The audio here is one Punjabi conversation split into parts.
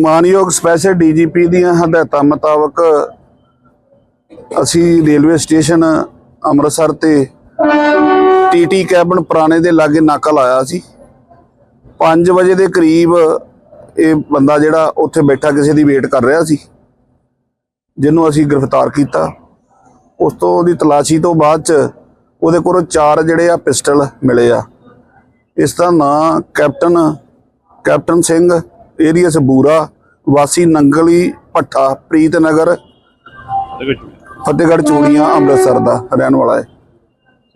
ਮਾਨਯੋਗ ਸਪੈਸ਼ਲ ਡੀਜੀਪੀ ਦੀਆਂ ਹਦਾਇਤਾਂ ਮੁਤਾਬਕ ਅਸੀਂ ਰੇਲਵੇ ਸਟੇਸ਼ਨ ਅੰਮ੍ਰਿਤਸਰ ਤੇ ਟੀਟੀ ਕੈਬਨ ਪੁਰਾਣੇ ਦੇ ਲਾਗੇ ਨਾਕਾ ਲਾਇਆ ਸੀ। 5 ਵਜੇ ਦੇ ਕਰੀਬ ਇਹ ਬੰਦਾ ਜਿਹੜਾ ਉੱਥੇ ਬੈਠਾ ਕਿਸੇ ਦੀ ਵੇਟ ਕਰ ਰਿਹਾ ਸੀ, ਜਿਹਨੂੰ ਅਸੀਂ ਗ੍ਰਿਫਤਾਰ ਕੀਤਾ। ਉਸ ਤੋਂ ਉਹਦੀ ਤਲਾਸ਼ੀ ਤੋਂ ਬਾਅਦ ਚ ਉਹਦੇ ਕੋਲੋਂ ਚਾਰ ਜਿਹੜੇ ਆ ਪਿਸਟਲ ਮਿਲੇ ਆ। ਇਸ ਦਾ ਨਾਂ ਕੈਪਟਨ ਕੈਪਟਨ ਸਿੰਘ ਏਰੀਆ ਸਬੂਰਾ ਵਾਸੀ ਨੰਗਲੀ ਭੱਠਾ ਪ੍ਰੀਤਨਗਰ ਫਤਿਹਗੜ੍ਹ ਚੂੜੀਆਂ ਅੰਮ੍ਰਿਤਸਰ ਦਾ ਰਹਿਣ ਵਾਲਾ ਹੈ।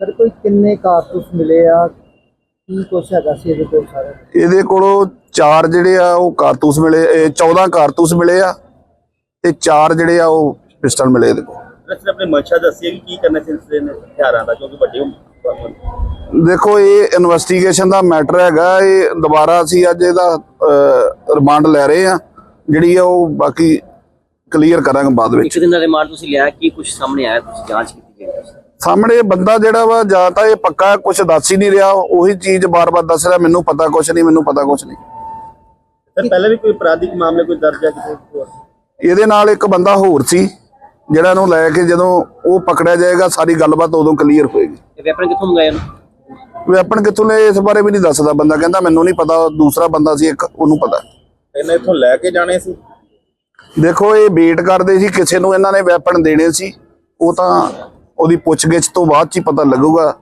ਸਰ ਕੋਈ ਕਿੰਨੇ ਕਾਰਤੂਸ ਮਿਲੇ ਆ? ਕੀ ਕੁਛ ਹੈਗਾ ਸੀ ਇਹਦੇ ਕੋਲ ਸਾਰਾ? ਇਹਦੇ ਕੋਲੋਂ ਚਾਰ ਜਿਹੜੇ ਆ ਉਹ ਕਾਰਤੂਸ ਮਿਲੇ ਇਹ 14 ਕਾਰਤੂਸ ਮਿਲੇ ਆ ਤੇ ਚਾਰ ਜਿਹੜੇ ਆ ਉਹ ਪਿਸਟਲ ਮਿਲੇ ਇਹਦੇ ਕੋਲ। ਸਿਰ ਆਪਣੇ ਮਨਸ਼ਾ ਦੱਸੀ ਹੈ ਕਿ ਕੀ ਕਰਨਾ ਸੀ ਇਸ ਨੇ ਹਥਿਆਰਾਂ ਦਾ ਕਿਉਂਕਿ ਵੱਡੇ ਦੇਖੋ ਇਹ ਇਨਵੈਸਟੀਗੇਸ਼ਨ ਦਾ ਮੈਟਰ ਹੈਗਾ। ਇਹ ਦੁਬਾਰਾ ਅਸੀਂ ਅੱਜ ਇਹਦਾ ਰਿਮਾਂਡ ਲੈ ਰਹੇ ਆ ਜਿਹੜੀ ਆ ਉਹ ਬਾਕੀ ਕਲੀਅਰ ਕਰਾਂਗੇ ਬਾਅਦ ਵਿੱਚ। ਇੱਕ ਦਿਨ ਦਾ ਰਿਮਾਂਡ ਤੁਸੀਂ ਲਿਆ ਕੀ ਕੁਝ ਸਾਹਮਣੇ ਆਇਆ? ਤੁਸੀਂ ਜਾਂਚ ਕੀਤੀ ਗਈ ਸਾਹਮਣੇ ਇਹ ਬੰਦਾ ਜਿਹੜਾ ਵਾ ਜਾਂ ਤਾਂ ਇਹ ਪੱਕਾ ਕੁਝ ਦੱਸ ਹੀ ਨਹੀਂ ਰਿਹਾ ਉਹੀ ਚੀਜ਼ ਬਾਰ-ਬਾਰ ਦੱਸ ਰਿਹਾ ਮੈਨੂੰ ਪਤਾ ਕੁਝ ਨਹੀਂ ਮੈਨੂੰ ਪਤਾ ਕੁਝ ਨਹੀਂ। ਸਰ ਪਹਿਲਾਂ ਵੀ ਕੋਈ ਅਪਰਾਧਿਕ ਮਾਮਲੇ ਕੋਈ ਦਰਜ ਹੈ ਕਿਸੇ ਇਹਦੇ ਨਾਲ ਇੱਕ ਬੰਦਾ ਹੋਰ ਸੀ ਜਿਹੜਾ ਇਹਨੂੰ ਲੈ ਕੇ ਜਦੋਂ ਉਹ ਪਕੜਿਆ ਜਾਏਗਾ ਸਾਰੀ ਗੱਲਬਾਤ ਉਦੋਂ ਕਲੀਅਰ ਹੋਏਗੀ। ਵੈਪਨ ਕਿੱਥੋਂ ਮੰਗਾਇਆ ਉਹਨੂੰ? ਵੈਪਨ ਕਿੱਥੋਂ ਲਏ ਇਸ ਬਾਰੇ ਵੀ ਨਹੀਂ ਦੱਸਦਾ ਬੰਦਾ। ਕਹਿੰਦਾ ਮੈਨੂੰ ਨਹੀਂ ਪਤਾ ਦੂਸਰਾ ਬੰਦਾ ਸੀ ਇੱਕ ਉਹਨੂੰ ਪਤਾ। ਇਹਨੇ ਇੱਥੋਂ ਲੈ ਕੇ ਜਾਣੇ ਸੀ? ਦੇਖੋ ਇਹ ਵੇਟ ਕਰਦੇ ਸੀ ਕਿਸੇ ਨੂੰ ਇਹਨਾਂ ਨੇ ਵੈਪਨ ਦੇਣੇ ਸੀ। ਉਹ ਤਾਂ ਉਹਦੀ ਪੁੱਛਗਿੱਛ ਤੋਂ ਬਾਅਦ ਚ ਹੀ ਪਤਾ ਲੱਗੂਗਾ।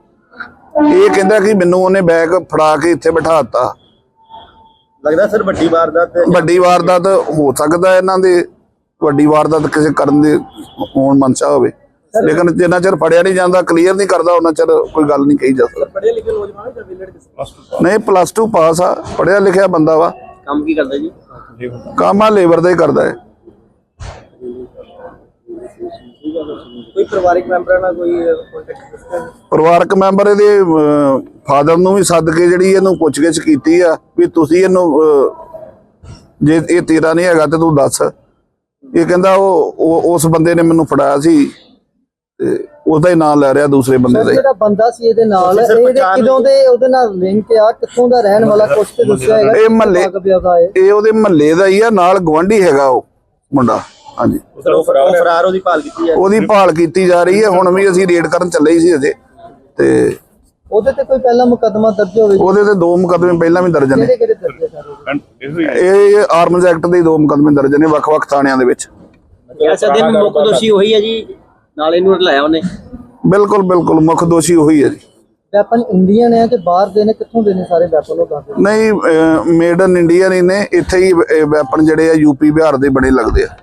ਇਹ ਕਹਿੰਦਾ ਕਿ ਮੈਨੂੰ ਉਹਨੇ ਬੈਗ ਫੜਾ ਕੇ ਇੱਥੇ ਬਿਠਾ ਦਿੱਤਾ। ਲੱਗਦਾ ਸਰ ਵੱਡੀ ਵਾਰਦਾਤ ਹੈ। ਵੱਡੀ ਵਾਰਦਾਤ ਹੋ ਸਕਦਾ ਇਹਨਾਂ ਦੇ। ਵੱਡੀ ਵਾਰਦਾਤ ਕਿਸੇ ਕਰਨ ਦੇ ਹੋਣ ਮਨਸ਼ਾ ਹੋਵੇ। ਲੇਕਿਨ ਜਿੰਨਾ ਚਿਰ ਫੜਿਆ ਨਹੀਂ ਜਾਂਦਾ ਕਲੀਅਰ ਨਹੀਂ ਕਰਦਾ ਉਹਨਾਂ ਚਿਰ ਕੋਈ ਗੱਲ ਨਹੀਂ ਕਹੀ ਜਾ ਸਕਦੀ। ਪੜ੍ਹੇ ਲਿਖੇ ਨੌਜਵਾਨ ਜਾਂ ਕਿਸੇ? ਨਹੀਂ ਪਲੱਸ 2 ਪਾਸ ਆ। ਪੜਿਆ ਲਿਖਿਆ ਬੰਦਾ ਵਾ। ਕੰਮ ਕੀ ਕਰਦਾ ਜੀ? ਕੰਮ ਆ ਲੇਬਰ ਦਾ ਹੀ ਕਰਦਾ ਹੈ। ਕੋਈ ਪਰਿਵਾਰਿਕ ਮੈਂਬਰਾਂ ਨਾਲ ਕੋਈ ਕੰਟੈਕਟ ਪਰਿਵਾਰਕ ਮੈਂਬਰ ਇਹਦੇ ਫਾਦਰ ਨੂੰ ਵੀ ਸੱਦ ਕੇ ਜਿਹੜੀ ਇਹਨੂੰ ਪੁੱਛਗਿੱਛ ਕੀਤੀ ਆ ਵੀ ਤੁਸੀਂ ਇਹਨੂੰ ਜੇ ਇਹ ਤੇਰਾ ਨਹੀਂ ਹੈਗਾ ਤੇ ਤੂੰ ਦੱਸ। ਇਹ ਕਹਿੰਦਾ ਉਹ ਉਹ- ਉਸ ਬੰਦੇ ਨੇ ਮੈਨੂੰ ਫੜਾਇਆ ਸੀ। ਤੇ ਉਹਦਾ ਹੀ ਨਾਮ ਲੈ ਰਿਹਾ ਦੂਸਰੇ ਬੰਦੇ ਦਾ ਹੀ। ਜਿਹੜਾ ਬੰਦਾ ਸੀ ਇਹਦੇ ਨਾਲ ਇਹਦੇ ਕਿਦੋਂ ਦੇ ਉਹਦੇ ਨਾਲ ਲਿੰਕ ਆ? ਕਿੱਥੋਂ ਦਾ ਰਹਿਣ ਵਾਲਾ? ਕੁਛ ਤੇ ਦੱਸਿਆ ਹੈਗਾ ਇਹ ਮਹੱਲੇ- ਦਾ ਹੈ। ਇਹ ਉਹਦੇ ਮਹੱਲੇ ਦਾ ਹੀ ਆ ਨਾਲ ਗਵੰਡੀ ਹੈਗਾ ਉਹ ਮੁੰਡਾ। ਹਾਂਜੀ। ਉਹ ਫਰਾਰ ਉਹ ਫਰਾਰ ਉਹਦੀ ਭਾਲ ਕੀਤੀ ਹੈ। ਉਹਦੀ ਭਾਲ ਕੀਤੀ ਜਾ ਰਹੀ ਹੈ ਹੁਣ ਵੀ ਅਸੀਂ ਰੇਡ ਕਰਨ ਚੱਲੇ ਹੀ ਸੀ ਅਜੇ। ਤੇ ਉਹਦੇ ਤੇ ਕੋਈ ਪਹਿਲਾ ਮੁਕੱਦਮਾ ਦਰਜ ਹੋਵੇ ਉਹਦੇ ਤੇ ਦੋ ਮੁਕੱਦਮੇ ਪਹਿਲਾਂ ਵੀ ਦਰਜ ਨੇ। ਕਿਹੜੇ ਕਿਹੜੇ ਦਰਜ ਹੈ ਸਾਰੇ? ਇਹ ਆਰਮਜ਼ ਐਕਟ ਦੇ ਦੋ ਮੁਕੱਦਮੇ ਦਰਜ ਨੇ ਵੱਖ-ਵੱਖ ਥਾਣਿਆਂ ਦੇ ਵਿੱਚ। ਹਾਂ ਵੀ ਮੁੱਖ ਦੋਸ਼ੀ ਉਹੀ ਹੈ ਜੀ। ਨਾਲ ਇਹਨੂੰ ਲਾਇਆ ਉਹਨੇ? ਬਿਲਕੁਲ ਬਿਲਕੁਲ ਮੁੱਖ ਦੋਸ਼ੀ ਉਹੀ ਹੈ ਜੀ। ਵੈਪਨ ਇੰਡੀਅਨ ਹੈ ਕਿ ਬਾਹਰ ਦੇ ਨੇ? ਕਿੱਥੋਂ ਦੇ ਨੇ ਸਾਰੇ ਵੈਪਨ ਉਹ ਦੱਸ ਦਿਓ। ਨਹੀਂ ਮੇਡ ਇਨ ਇੰਡੀਆ ਨਹੀਂ ਨੇ ਇੱਥੇ ਹੀ ਵੈਪਨ ਜਿਹੜੇ ਆ ਯੂਪੀ ਬਿਹਾਰ ਦੇ ਬਣੇ ਲੱਗਦੇ ਆ।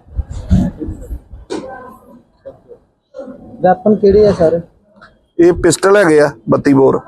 ਵੈਪਨ ਕਿਹੜੇ ਆ ਸਾਰੇ? ਇਹ ਪਿਸਟਲ ਹੈਗੇ ਆ 32 ਬੋਰ।